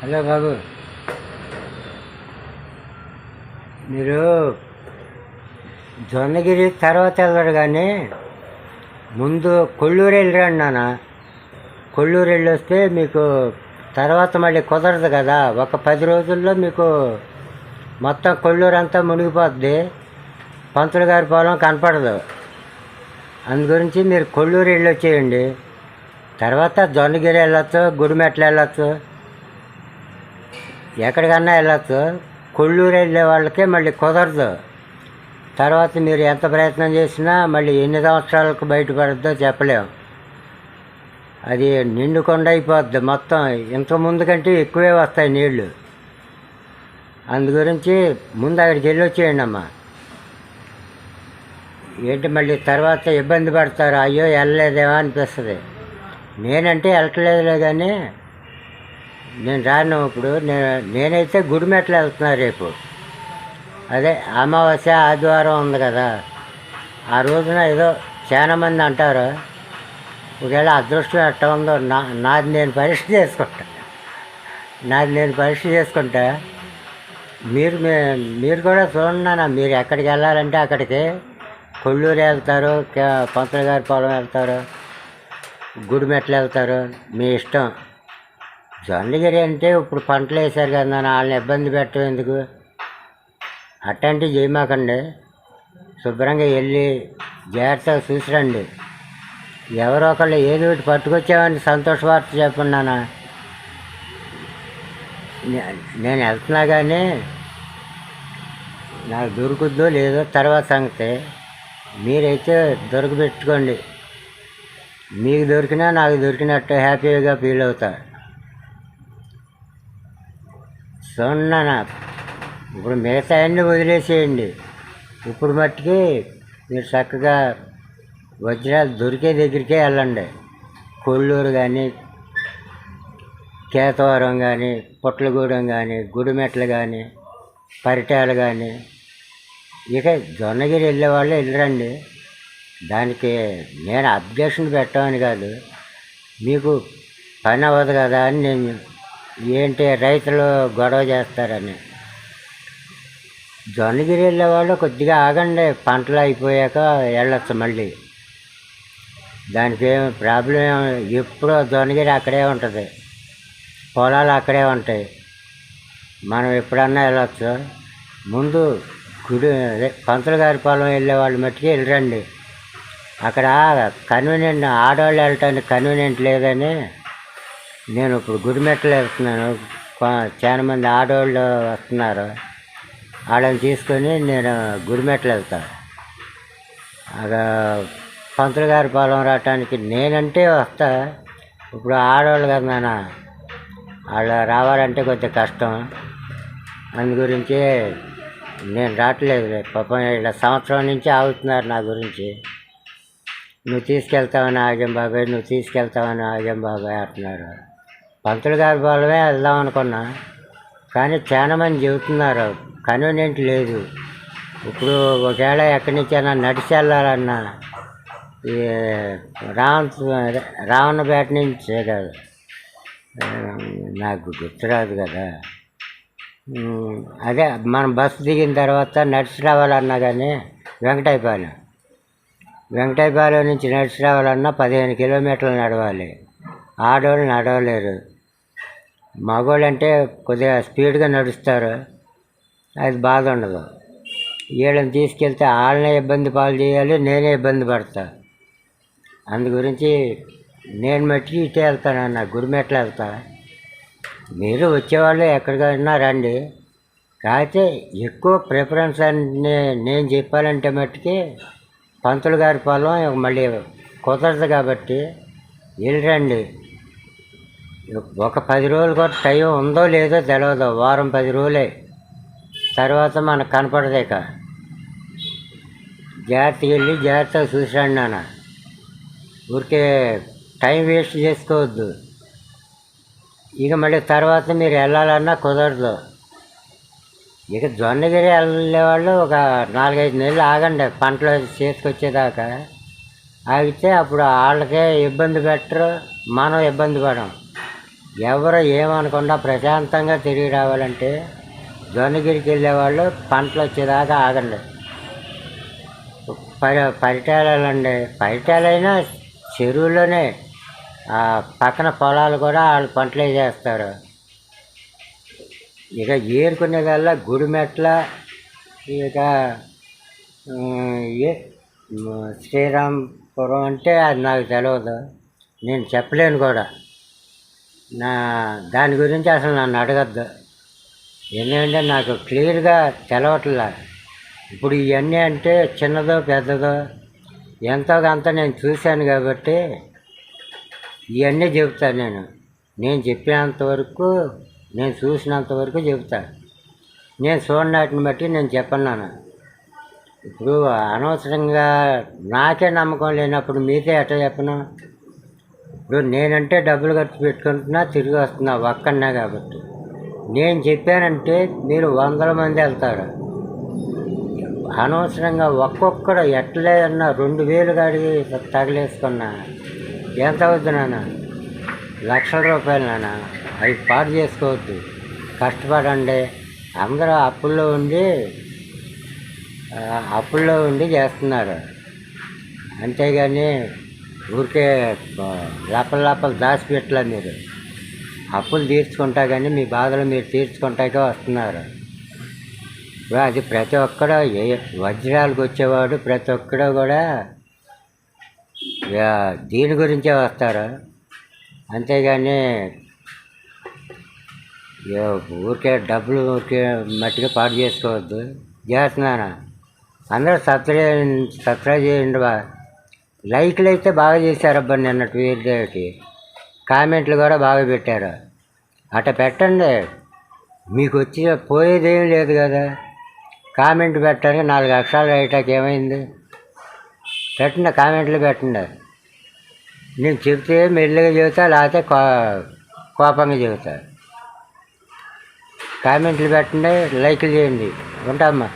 Hello బాబు. మీరు జొన్నగిరి తర్వాత వెళ్ళరు కానీ ముందు కొల్లూరు వెళ్ళిరండి నాన్న. కొల్లూరు వెళ్ళి వస్తే మీకు తర్వాత మళ్ళీ కుదరదు కదా. ఒక పది రోజుల్లో మీకు మొత్తం కొల్లూరు అంతా మునిగిపోద్ది. పంతులు గారి పొలం కనపడదు. అందు గురించి మీరు కొల్లూరు వెళ్ళి వచ్చేయండి తర్వాత జొన్నగిరి వెళ్ళొచ్చు గుడిమెట్లు వెళ్ళొచ్చు. ఎక్కడికన్నా వెళ్ళొచ్చు. కొళ్ళూరు వెళ్ళే వాళ్ళకే మళ్ళీ కుదరదు. తర్వాత మీరు ఎంత ప్రయత్నం చేసినా మళ్ళీ ఎన్ని సంవత్సరాలకు బయటపడద్దో చెప్పలేము అది నిండుకొండ అయిపోద్ది మొత్తం. ఇంతకు ముందు కంటే ఎక్కువే వస్తాయి నీళ్ళు. అందు గురించి ముందు అక్కడికి వెళ్ళి వచ్చేయండి అమ్మా. ఏంటి మళ్ళీ తర్వాత ఇబ్బంది పడతారు? అయ్యో వెళ్ళలేదేమో అనిపిస్తుంది. నేనంటే వెళ్ళట్లేదులే కానీ నేను రాను ఇప్పుడు. నేను నేనైతే గుడిమెట్లు వెళ్తున్నా రేపు. అదే అమావాస్య ఆదివారం ఉంది కదా. ఆ రోజున ఏదో చాలా మంది అంటారు ఒకవేళ అదృష్టం ఎట్ట ఉందో నా నాది నేను పరీక్ష చేసుకుంటా. నాది నేను పరీక్ష చేసుకుంటా. మీరు మీ- మీరు కూడా చూడండి మీరు ఎక్కడికి వెళ్ళాలంటే అక్కడికి. కొల్లూరు వెళ్తారు కే- పంతులు గారి పొలం వెళ్తారు గుడిమెట్లు వెళ్తారు. మీ ఇష్టం. జొన్నగిరి అంటే ఇప్పుడు పంటలు వేశారు కదా నాన్న వాళ్ళని ఇబ్బంది పెట్టడం ఎందుకు? అట్లాంటివి చేయమాకండి. శుభ్రంగా వెళ్ళి జాగ్రత్తగా చూసి రండి ఎవరో ఒకళ్ళు ఏదో ఒకటి పట్టుకొచ్చామని సంతోష వార్త చెప్పండి నాన్న. నేను వెళ్తున్నా కానీ నాకు దొరుకుద్దో లేదో తర్వాత సంగతి. మీరైతే దొరకబెట్టుకోండి. మీకు దొరికినా నాకు దొరికినట్టు హ్యాపీగా ఫీల్ అవుతారు చూడన్నా ఇప్పుడు మిగతా అన్నీ వదిలేసేయండి. ఇప్పుడు మట్టుకి మీరు చక్కగా వజ్రాలు దొరికే దగ్గరికే వెళ్ళండి. కొల్లూరు కానీ కేతవరం కానీ పొట్లగూడెం కానీ గుడిమెట్లు కానీ పరిటాలు కానీ ఇక జొన్నగిరి వెళ్ళే వాళ్ళు వెళ్ళరండి. దానికి నేను అబ్జెక్షన్ పెట్టమని కాదు. మీకు పని అవ్వదు కదా అని నేను ఏంటి రైతులు గొడవ చేస్తారని. జొన్నగిరి వెళ్ళే వాళ్ళు కొద్దిగా ఆగండి పంటలు అయిపోయాక వెళ్ళొచ్చు మళ్ళీ. దానికి ఏం ప్రాబ్లం ఏం- ఎప్పుడూ జొన్నగిరి అక్కడే ఉంటుంది. పొలాలు అక్కడే ఉంటాయి. మనం ఎప్పుడన్నా వెళ్ళొచ్చు. ముందు గుడి అదే పంతులు గారి పొలం వెళ్ళే వాళ్ళు మట్టుకు వెళ్ళరండి. అక్కడ కన్వీనియంట్ ఆడవాళ్ళు వెళ్ళటానికి కన్వీనియంట్ లేదని నేను ఇప్పుడు గుడిమెట్లు వెళ్తున్నాను చాలా మంది ఆడవాళ్ళు వస్తున్నారు. వాళ్ళని తీసుకొని నేను గుడిమెట్లు వెళ్తాను అక్కడ పంతులు గారి పొలం రావటానికి నేనంటే వస్తా. ఇప్పుడు ఆడవాళ్ళు కదా నాన్న. వాళ్ళు రావాలంటే కొంచెం కష్టం. అందు గురించి నేను రావట్లేదు పాపం ఇలా సంవత్సరం నుంచి ఆగుతున్నారు నా గురించి. నువ్వు తీసుకెళ్తావని ఆగం బాబాయ్ నువ్వు తీసుకెళ్తావని ఆగం బాబాయ్ అంటున్నారు. పంతులు గారి పొలమే వెళ్దాం అనుకున్నా. కానీ చాలా మంది చెబుతున్నారు. కన్వీనియంట్ లేదు. ఇప్పుడు ఒకవేళ ఎక్కడి నుంచైనా నడిచి వెళ్ళాలన్నా ఈ రావణ రావణపేట నుంచే కాదు నాకు గుర్తురాదు కదా. అదే మనం బస్సు దిగిన తర్వాత నడిచి రావాలన్నా కానీ వెంకటాయపాలెం వెంకటాయపాలెం నుంచి నడిచి రావాలన్నా పదిహేను కిలోమీటర్లు నడవాలి. ఆడవాళ్ళు నడవలేరు. మగవాళ్ళు అంటే కొద్దిగా స్పీడ్గా నడుస్తారు. అది బాధ ఉండదు. వీళ్ళని తీసుకెళ్తే వాళ్ళనే ఇబ్బంది పాలు చేయాలి నేనే ఇబ్బంది పడతా. అందు గురించి నేను మట్టి ఇటే వెళ్తానన్న గుడిమెట్లు వెళ్తా. మీరు వచ్చేవాళ్ళు ఎక్కడికైనా రండి. కాకపోతే ఎక్కువ ప్రిఫరెన్స్ అని నేను చెప్పాలంటే మట్టుకి పంతులు గారి పొలం మళ్ళీ కుదరదు కాబట్టి వెళ్ళి రండి. ఒక పది రోజులు కూడా టైం ఉందో లేదో తెలియదు వారం పది రోజులే. తర్వాత మనకు కనపడదే ఇక. జాగ్రత్తగా వెళ్ళి జాగ్రత్తగా చూసాడు నాన్న. ఊరికే టైం వేస్ట్ చేసుకోవద్దు. ఇక మళ్ళీ తర్వాత మీరు వెళ్ళాలన్నా కుదరదు. ఇక జొన్నగిరి వెళ్ళేవాళ్ళు ఒక నాలుగైదు నెలలు ఆగండి. పంటలు చేసుకొచ్చేదాకా. ఆగితే అప్పుడు వాళ్ళకే ఇబ్బంది పెట్టరు. మనం ఇబ్బంది పడం ఎవరు ఏమనకుండా ప్రశాంతంగా తిరిగి రావాలంటే జొన్నగిరికి వెళ్ళేవాళ్ళు పంటలు వచ్చేదాకా ఆగండి. పరి పరిటాలండి పరిటాలైనా చెరువులోనే ఆ పక్కన పొలాలు కూడా వాళ్ళు పంటలు వేసేస్తారు. ఇక ఏరుకునేదల్లా గుడిమెట్ల ఇక శ్రీరాంపురం అంటే అది నాకు తెలియదు నేను చెప్పలేను కూడా. నా దాని గురించి అసలు నన్ను అడగద్దు. ఎందుకంటే నాకు క్లియర్గా తెలవట్లా. ఇప్పుడు ఇవన్నీ అంటే చిన్నదో పెద్దదో ఎంతో కొంత నేను చూశాను కాబట్టి ఇవన్నీ చెబుతాను నేను. నేను చెప్పినంత వరకు నేను చూసినంత వరకు నేను చూడనాటిని బట్టి నేను చెప్పన్నాను. ఇప్పుడు అనవసరంగా నాకే నమ్మకం లేనప్పుడు మీతో ఎట్ట చెప్పను? ఇప్పుడు నేనంటే డబ్బులు ఖర్చు పెట్టుకుంటున్నా తిరిగి వస్తున్నా ఒక్కన్నా కాబట్టి. నేను చెప్పానంటే మీరు వందల మంది వెళ్తారు. అనవసరంగా ఒక్కొక్కరు ఎట్లేదన్నా రెండు వేలు కాడికి తగిలేసుకున్నా. ఎంత అవుద్దు నాన్న? లక్షల రూపాయలు నాన్న? అవి పాడు చేసుకోవద్దు. కష్టపడండి. అందరూ అప్పుల్లో ఉండి అప్పుల్లో ఉండి చేస్తున్నారు. అంతేగాని ఊరికే లోపల లోపల దాచిపెట్టలే మీరు అప్పులు తీర్చుకుంటా కానీ మీ బాధలు మీరు తీర్చుకుంటాకే వస్తున్నారు. అది ప్రతి ఒక్కడు ఏ వజ్రాలకు వచ్చేవాడు ప్రతి ఒక్కడు కూడా ఇక దీని గురించే వస్తారు. అంతేగాని ఊరికే డబ్బులు ఊరికే మట్టిగా పాడు చేసుకోవద్దు. చేస్తున్నాను అందరూ సబ్స్క్రైబ్ సబ్స్క్రైబ్ చేయండి బా. లైక్లు అయితే బాగా చేశారబ్బా నిన్నటి వీడియోకి కామెంట్లు కూడా బాగా పెట్టారు. అట్ట పెట్టండి. మీకు వచ్చి పోయేదేం లేదు కదా. కామెంట్ పెట్టండి. నాలుగు అక్షరాలు రాయటానికి ఏమైంది? పెట్టండి కామెంట్లు పెట్టండి. నేను చెప్తే మెల్లిగా చెబుతా లేకపోతే కో కోపంగా చెబుతా. కామెంట్లు పెట్టండి లైక్లు చేయండి. ఉంటామ్మా